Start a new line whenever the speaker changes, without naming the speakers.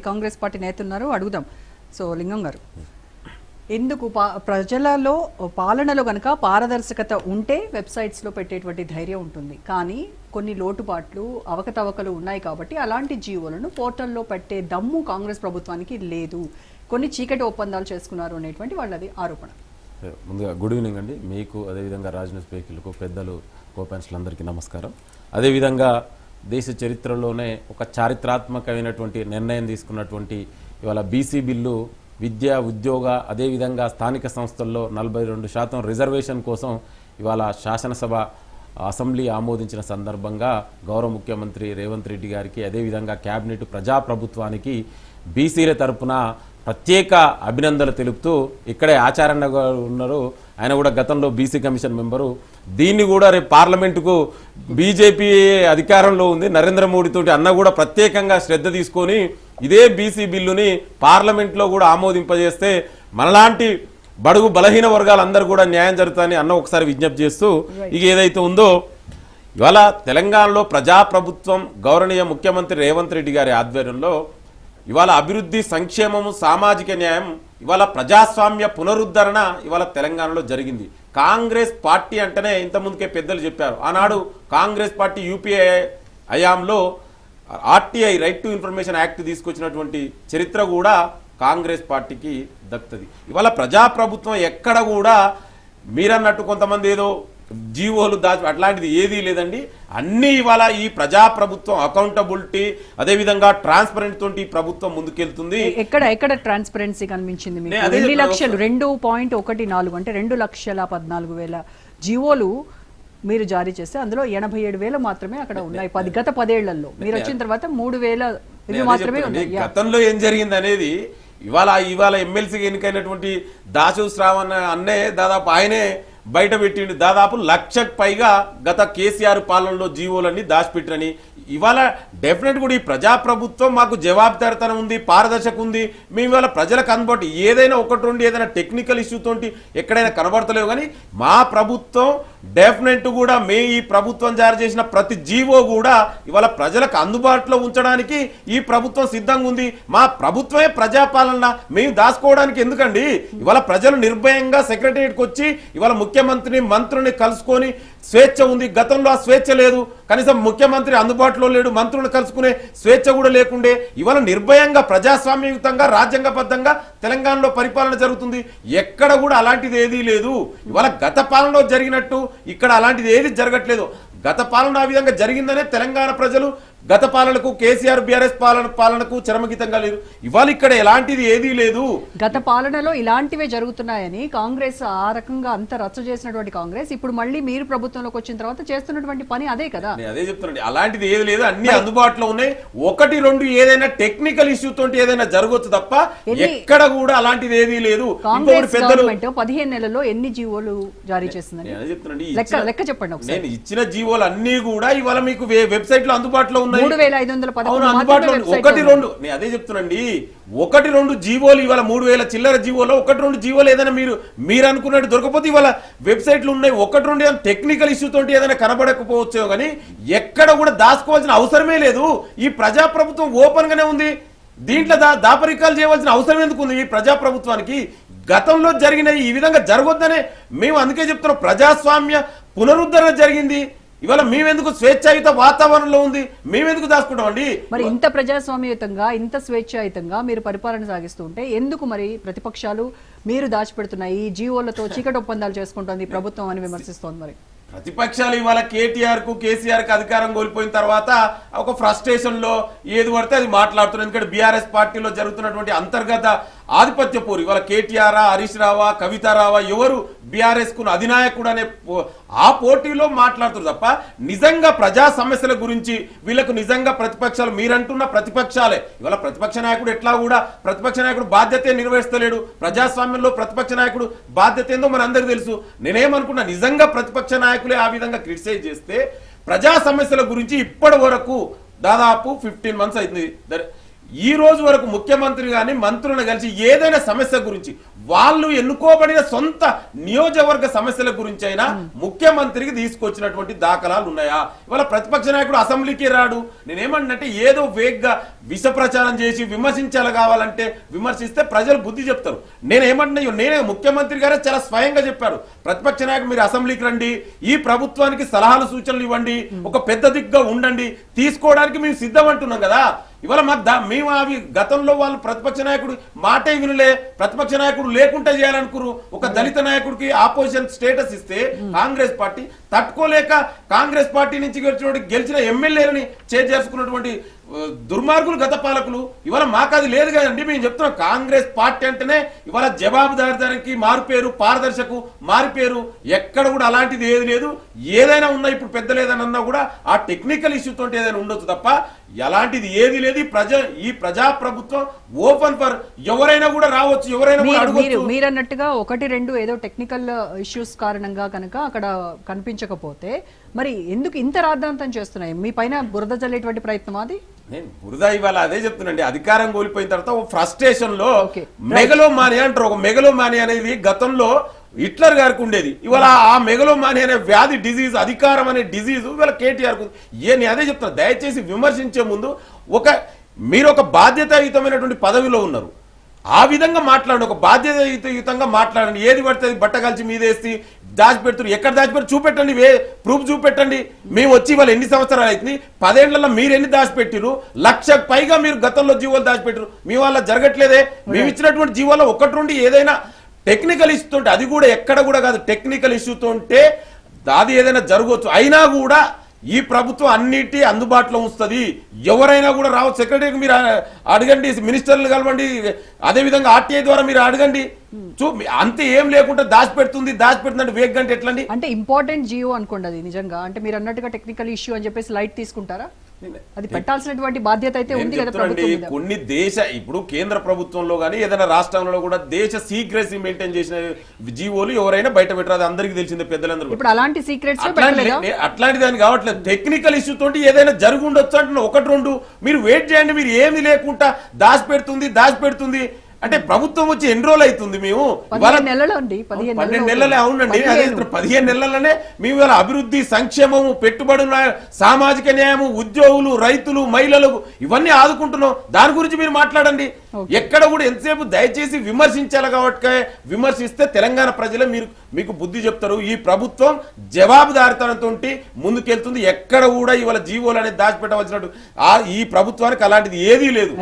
Congress party నేత ఉన్నారు అడుగుదాం. సో లింగం గారు. ఎందుకు పా- ప్రజలలో పాలనలో కనుక పారదర్శకత ఉంటే వెబ్సైట్స్లో పెట్టేటువంటి ధైర్యం ఉంటుంది. కానీ కొన్ని లోటుపాట్లు అవకతవకలు ఉన్నాయి కాబట్టి అలాంటి జీవోలను పోర్టల్లో పెట్టే దమ్ము కాంగ్రెస్ ప్రభుత్వానికి లేదు. కొన్ని చీకటి ఒప్పందాలు చేసుకున్నారు అనేటువంటి వాళ్ళది ఆరోపణ.
ముందుగా గుడ్ ఈవినింగ్ అండి. మీకు అదేవిధంగా రాజ్ న్యూస్ పేకిలకు పెద్దలు కోపాన్స్లందరికీ నమస్కారం. అదేవిధంగా దేశ చరిత్రలోనే ఒక చారిత్రాత్మకమైనటువంటి నిర్ణయం తీసుకున్నటువంటి ఇవాళ బీసీ బిల్లు విద్య ఉద్యోగ అదేవిధంగా స్థానిక సంస్థల్లో నలభై రెండు శాతం రిజర్వేషన్ కోసం ఇవాళ శాసనసభ అసెంబ్లీ ఆమోదించిన సందర్భంగా గౌరవ ముఖ్యమంత్రి రేవంత్ రెడ్డి గారికి అదేవిధంగా కేబినెట్ ప్రజాప్రభుత్వానికి బీసీల తరపున ప్రత్యేక అభినందనలు తెలుపుతూ ఇక్కడే ఆచార్య గారు ఉన్నారు. ఆయన కూడా గతంలో బీసీ కమిషన్ మెంబరు. దీన్ని కూడా రేపు పార్లమెంటుకు బీజేపీ అధికారంలో ఉంది. నరేంద్ర మోడీ తోటి అన్న కూడా ప్రత్యేకంగా శ్రద్ధ తీసుకొని ఇదే బీసీ బిల్లుని పార్లమెంట్లో కూడా ఆమోదింపజేస్తే మనలాంటి బడుగు బలహీన వర్గాలందరూ కూడా న్యాయం జరుగుతుందని అన్న ఒకసారి విజ్ఞప్తి చేస్తూ ఇక ఏదైతే ఉందో ఇవాళ తెలంగాణలో ప్రజాప్రభుత్వం గౌరవనీయ ముఖ్యమంత్రి రేవంత్ రెడ్డి గారి ఆధ్వర్యంలో ఇవాళ అభివృద్ధి సంక్షేమము సామాజిక న్యాయం ఇవాళ ప్రజాస్వామ్య పునరుద్ధరణ ఇవాళ తెలంగాణలో జరిగింది. కాంగ్రెస్ పార్టీ అంటేనే ఇంతకుముందుకే పెద్దలు చెప్పారు. ఆనాడు కాంగ్రెస్ పార్టీ యూపీఏ హయాంలో RTI right to information act తీసుకొచ్చినటువంటి చరిత్ర కూడా కాంగ్రెస్ పార్టీకి దక్కుతుంది. ఇవాళ ప్రజాప్రభుత్వం ఎక్కడ కూడా మీరన్నట్టు కొంతమంది ఏదో జీవోలు దాచి అట్లాంటిది ఏదీ లేదండి. అన్ని ఇవాళ ఈ ప్రజాప్రభుత్వం అకౌంటబిలిటీ అదేవిధంగా ట్రాన్స్పరెంట్ తోటి ప్రభుత్వం ముందుకెళ్తుంది.
ఎక్కడ ఎక్కడ ట్రాన్స్పరెన్సీ కనిపించింది మీకు? రెండు లక్షలు? రెండు పాయింట్ ఒకటి నాలుగు అంటే రెండు లక్షల పద్నాలుగు వేల జీవోలు మీరు జారీ చేస్తే అందులో ఎనభై ఏడు వేలు మాత్రమే అక్కడ ఉన్నాయి. పది గత పదేళ్ళలో. మీరు వచ్చిన తర్వాత మూడు వేల ఇవి
అదే
మాత్రమే.
గతంలో ఏం జరిగింది అనేది ఇవాళ ఇవాళ ఎమ్మెల్సీకి ఎన్నికైనటువంటి దాసు శ్రావణ్ అన్నే దాదాపు ఆయనే బయట పెట్టిండు. దాదాపు లక్షకు పైగా గత కేసీఆర్ పాలనలో జీవోలన్నీ దాచిపెట్టని ఇవాళ డెఫినెట్ కూడా ఈ ప్రజాప్రభుత్వం మాకు జవాబుదారితనం ఉంది పారదర్శక ఉంది. మేము ఇవాళ ప్రజలకు అందుబాటు ఏదైనా ఒకటి రెండు ఏదైనా టెక్నికల్ ఇష్యూ తోటి ఎక్కడైనా కనబడతలేవు కానీ మా ప్రభుత్వం డెఫినెట్ కూడా మే ఈ ప్రభుత్వం జారీ చేసిన ప్రతి జీవో కూడా ఇవాళ ప్రజలకు అందుబాటులో ఉంచడానికి ఈ ప్రభుత్వం సిద్ధంగా ఉంది. మా ప్రభుత్వమే ప్రజాపాలన. మేము దాచుకోవడానికి ఎందుకండి? ఇవాళ ప్రజలు నిర్భయంగా సెక్రటరియట్కి వచ్చి ఇవాళ ముఖ్యమంత్రిని మంత్రుల్ని కలుసుకొని స్వేచ్ఛ ఉంది. గతంలో ఆ స్వేచ్ఛ లేదు. కనీసం ముఖ్యమంత్రి అందుబాటులో లేడు. మంత్రులను కలుసుకునే స్వేచ్ఛ కూడా లేకుండే ఇవాళ నిర్భయంగా ప్రజాస్వామ్యయుతంగా రాజ్యాంగబద్ధంగా తెలంగాణలో పరిపాలన జరుగుతుంది. ఎక్కడ కూడా అలాంటిది ఏదీ లేదు. ఇవాళ గత పాలనలో జరిగినట్టు ఇక్కడ అలాంటిది ఏది జరగట్లేదు. గత పాలన ఆ విధంగా జరిగిందనే తెలంగాణ ప్రజలు గత పాలనకు కేసీఆర్ బీఆర్ఎస్ పాలన పాలనకు చరమగీతంగా లేదు. ఇవాళ ఇక్కడ ఎలాంటిది ఏదీ లేదు.
గత పాలనలో ఇలాంటివే జరుగుతున్నాయని కాంగ్రెస్ ఆ రకంగా అంత రచ్చ చేసినటువంటి కాంగ్రెస్ ఇప్పుడు మళ్ళీ మీరు ప్రభుత్వంలోకి వచ్చిన తర్వాత చేస్తున్నటువంటి పని అదే కదా.
అదే చెప్తున్నాను అలాంటిది ఏది లేదు. అన్ని అందుబాటులో ఉన్నాయి. ఒకటి రెండు ఏదైనా టెక్నికల్ ఇష్యూ తోటి ఏదైనా జరగవచ్చు తప్ప ఎక్కడ కూడా అలాంటిది ఏదీ లేదు.
కాంగ్రెస్ గవర్నమెంట్ పదిహేను నెలల్లో ఎన్ని జీవోలు జారీ చేసిందని
ఈ
లెక్క చెప్పండి
నేను ఇచ్చిన జీవోలు అన్ని కూడా ఇవాళ మీకు వెబ్సైట్లో అందుబాటులో ఉన్నాయి అందుబాటులో ఒకటి రెండు. నేను అదే చెప్తున్నాండి. ఒకటి రెండు జీవోలు ఇవాళ మూడు వేల చిల్లర జీవోలో ఒకటి రెండు జీవోలు ఏదైనా మీరు మీరు అనుకున్నట్టు దొరకపోతే ఇవాళ వెబ్సైట్లు ఉన్నాయి. ఒకటి రెండు ఏదైనా టెక్నికల్ ఇష్యూ తోటి ఏదైనా కనబడకపోవచ్చు కానీ ఎక్కడ కూడా దాచుకోవాల్సిన అవసరమే లేదు. ఈ ప్రజాప్రభుత్వం ఓపెన్ గానే ఉంది. దీంట్లో దా దాపరికాలు చేయవలసిన అవసరం ఎందుకు ఉంది ఈ ప్రజాప్రభుత్వానికి? గతంలో జరిగిన ఈ విధంగా జరగొద్దనే మేము అందుకే చెప్తున్నాం. ప్రజాస్వామ్య పునరుద్ధరణ జరిగింది. ఇవాళ మేమెందుకు స్వేచ్ఛాయుత వాతావరణంలో ఉంది? మేమెందుకు దాచుకుంటామండి
మరి ఇంత ప్రజాస్వామ్యయుతంగా ఇంత స్వేచ్ఛాయుతంగా మీరు పరిపాలన సాగిస్తూ ఉంటే ఎందుకు మరి ప్రతిపక్షాలు మీరు దాచిపెడుతున్న ఈ జీవోలతో చీకటి ఒప్పందాలు చేసుకుంటోంది ప్రభుత్వం అని విమర్శిస్తోంది మరి.
ప్రతిపక్షాలు ఇవాళ కేటీఆర్కు కేసీఆర్కు అధికారం కోల్పోయిన తర్వాత ఒక ఫ్రస్ట్రేషన్లో ఏది పడితే అది మాట్లాడుతున్నారు. ఎందుకంటే బీఆర్ఎస్ పార్టీలో జరుగుతున్నటువంటి అంతర్గత ఆధిపత్య పోరు ఇవాళ కేటీఆర్ హరీష్ రావా కవితారావా ఎవరు బీఆర్ఎస్కు అధినాయకుడు అనే పో- ఆ పోటీలో మాట్లాడుతారు తప్ప నిజంగా ప్రజా సమస్యల గురించి వీళ్ళకు నిజంగా ప్రతిపక్షాలు మీరంటున్న ప్రతిపక్షాలే. ఇవాళ ప్రతిపక్ష నాయకుడు ఎట్లా కూడా ప్రతిపక్ష నాయకుడు బాధ్యత నిర్వహిస్తలేడు. ప్రజాస్వామ్యంలో ప్రతిపక్ష నాయకుడు బాధ్యత ఏందో మన అందరికీ తెలుసు. నేనేమనుకున్నా నిజంగా ప్రతిపక్ష నాయకులే ఆ విధంగా క్రిటిసైజ్ చేస్తే ప్రజా సమస్యల గురించి ఇప్పటి వరకు దాదాపు ఫిఫ్టీన్ మంత్స్ అయింది. ఈ రోజు వరకు ముఖ్యమంత్రి గాని మంత్రులను కలిసి ఏదైనా సమస్య గురించి వాళ్ళు ఎన్నుకోబడిన సొంత నియోజకవర్గ సమస్యల గురించి అయినా ముఖ్యమంత్రికి తీసుకొచ్చినటువంటి దాఖలాలు ఉన్నాయా? ఇవాళ ప్రతిపక్ష నాయకుడు అసెంబ్లీకి రాడు. నేనేమంటే ఏదో వేగ్గా విష ప్రచారం చేసి విమర్శించాలి కావాలంటే విమర్శిస్తే ప్రజలు బుద్ధి చెప్తారు. నేనేమంటున్నా నేనే ముఖ్యమంత్రి గారే చాలా స్వయంగా చెప్పారు. ప్రతిపక్ష నాయకుడు మీరు అసెంబ్లీకి రండి ఈ ప్రభుత్వానికి సలహాలు సూచనలు ఇవ్వండి ఒక పెద్ద దిగ్గా ఉండండి తీసుకోవడానికి మేము సిద్ధం అంటున్నాం కదా. ఇవాళ మా మేము అవి గతంలో వాళ్ళు ప్రతిపక్ష నాయకుడు మాటే వినలే ప్రతిపక్ష నాయకుడు లేకుండా చేయాలనుకురు. ఒక దళిత నాయకుడికి ఆపోజిషన్ స్టేటస్ ఇస్తే కాంగ్రెస్ పార్టీ తట్టుకోలేక కాంగ్రెస్ పార్టీ నుంచి గెలిచిన గెలిచిన ఎమ్మెల్యేలని చేసుకున్నటువంటి దుర్మార్గులు గత పాలకులు ఇవాళ మాకు అది లేదు కదండి. మేము చెప్తున్నాం కాంగ్రెస్ పార్టీ అంటేనే ఇవాళ జవాబుదారిదానికి మారుపేరు పారదర్శకు మారిపేరు ఎక్కడ కూడా అలాంటిది ఏది లేదు. ఏదైనా ఉన్నా ఇప్పుడు పెద్ద లేదనన్నా కూడా ఆ టెక్నికల్ ఇష్యూ తోటి ఏదైనా ఉండొచ్చు తప్ప ఎలాంటిది ఏది లేదు. ఈ ప్రజ ఈ ప్రజా ప్రభుత్వం ఓపెన్ ఫర్ ఎవరైనా కూడా రావచ్చు ఎవరైనా కూడా
మీరు అన్నట్టుగా ఒకటి రెండు ఏదో టెక్నికల్ ఇష్యూస్ కారణంగా కనుక అక్కడ కనిపించకపోతే మరి ఎందుకు ఇంత రాద్ధాంతం చేస్తున్నాయి? మీ పైన బురద జల్లేటువంటి ప్రయత్నం అది?
నేను బురద ఇవాళ అదే చెప్తున్నాండి. అధికారం కోల్పోయిన తర్వాత ఒక ఫ్రస్ట్రేషన్లో
Okay.
మెగలోమాని అంటారు. ఒక మెగలోమాని అనేది గతంలో హిట్లర్ గారికి ఉండేది. ఇవాళ ఆ మెగలోమాని అనే వ్యాధి డిజీజ్ అధికారం అనే డిజీజ్ ఇవాళ కేటీఆర్కు ఏ నేను అదే చెప్తున్నా. దయచేసి విమర్శించే ముందు ఒక మీరు ఒక బాధ్యతాయుతమైనటువంటి పదవిలో ఉన్నారు. ఆ విధంగా మాట్లాడండి. ఒక బాధ్యతాయుతంగా మాట్లాడండి. ఏది పడితే బట్ట కలిసి మీదేసి దాచిపెడుతున్నారు ఎక్కడ దాచిపెట్టి చూపెట్టండి వే ప్రూఫ్ చూపెట్టండి. మేము వచ్చి వాళ్ళు ఎన్ని సంవత్సరాలు అవుతుంది? పదేళ్ళలో మీరు ఎన్ని దాచిపెట్టిరు లక్ష పైగా మీరు గతంలో జీవోలు దాచిపెట్టారు మీ వల్ల జరగట్లేదే. మేము ఇచ్చినటువంటి జీవోలో ఒకటి నుండి ఏదైనా టెక్నికల్ ఇష్యూ ఉంటే అది కూడా ఎక్కడ కూడా కాదు టెక్నికల్ ఇష్యూతో ఉంటే అది ఏదైనా జరగవచ్చు. అయినా కూడా ఈ ప్రభుత్వం అన్నిటి అందుబాటులో ఉంచుతుంది. ఎవరైనా కూడా రావచ్చు. సెక్రటరీకి మీరు అడగండి. మినిస్టర్లు కలవండి. అదే విధంగా ఆర్టీఐ ద్వారా మీరు అడగండి. చూ అంతే ఏం లేకుండా దాచిపెడుతుంది దాచిపెడుతుంది అంటే వేగ్ అంటే ఎట్లండి?
అంటే ఇంపార్టెంట్ జియో అనుకోండి అది నిజంగా. అంటే మీరు అన్నట్టుగా టెక్నికల్ ఇష్యూ అని చెప్పేసి లైట్ తీసుకుంటారా? అది పెట్టాల్సినటువంటి బాధ్యత అయితే ఉంది కదా
కొన్ని దేశ ఇప్పుడు కేంద్ర ప్రభుత్వంలో కానీ ఏదైనా రాష్ట్రంలో కూడా దేశ సీక్రెసీ మెయింటైన్ చేసిన జీవోలు ఎవరైనా బయట పెట్టరు. అది అందరికీ తెలిసిందే పెద్దలందరూ.
ఇప్పుడు అలాంటి సీక్రెట్స్
అట్లాంటి
పెట్టలేదా?
నే- అట్లాంటి దాని కావట్లేదు. టెక్నికల్ ఇష్యూ తోటి ఏదైనా జరుగు ఉండొచ్చు అంటున్నా. ఒకటి రెండు. మీరు వెయిట్ చేయండి. మీరు ఏమి లేకుండా దాచి పెడుతుంది దాచి పెడుతుంది అంటే ప్రభుత్వం వచ్చి ఎన్ని రోజులు అవుతుంది మేము? పన్నెండు
నెలలు
అవునండి. అదే
పదిహేను.
నెలలనే మేము ఇవాళ అభివృద్ధి సంక్షేమము పెట్టుబడుల సామాజిక న్యాయము ఉద్యోగులు రైతులు మహిళలకు ఇవన్నీ ఆదుకుంటున్నాం. దాని గురించి మీరు మాట్లాడండి. ఎక్కడ కూడా ఎంతసేపు దయచేసి విమర్శించాలి కాబట్టి విమర్శిస్తే తెలంగాణ ప్రజలే మీరు మీకు బుద్ధి చెప్తారు. ఈ ప్రభుత్వం జవాబుదారితనంతో ముందుకెళ్తుంది. ఎక్కడ కూడా ఇవాళ జీవోలు అనేది దాచిపెట్టవలసినట్టు. ఆ ఈ ప్రభుత్వానికి అలాంటిది ఏదీ లేదు.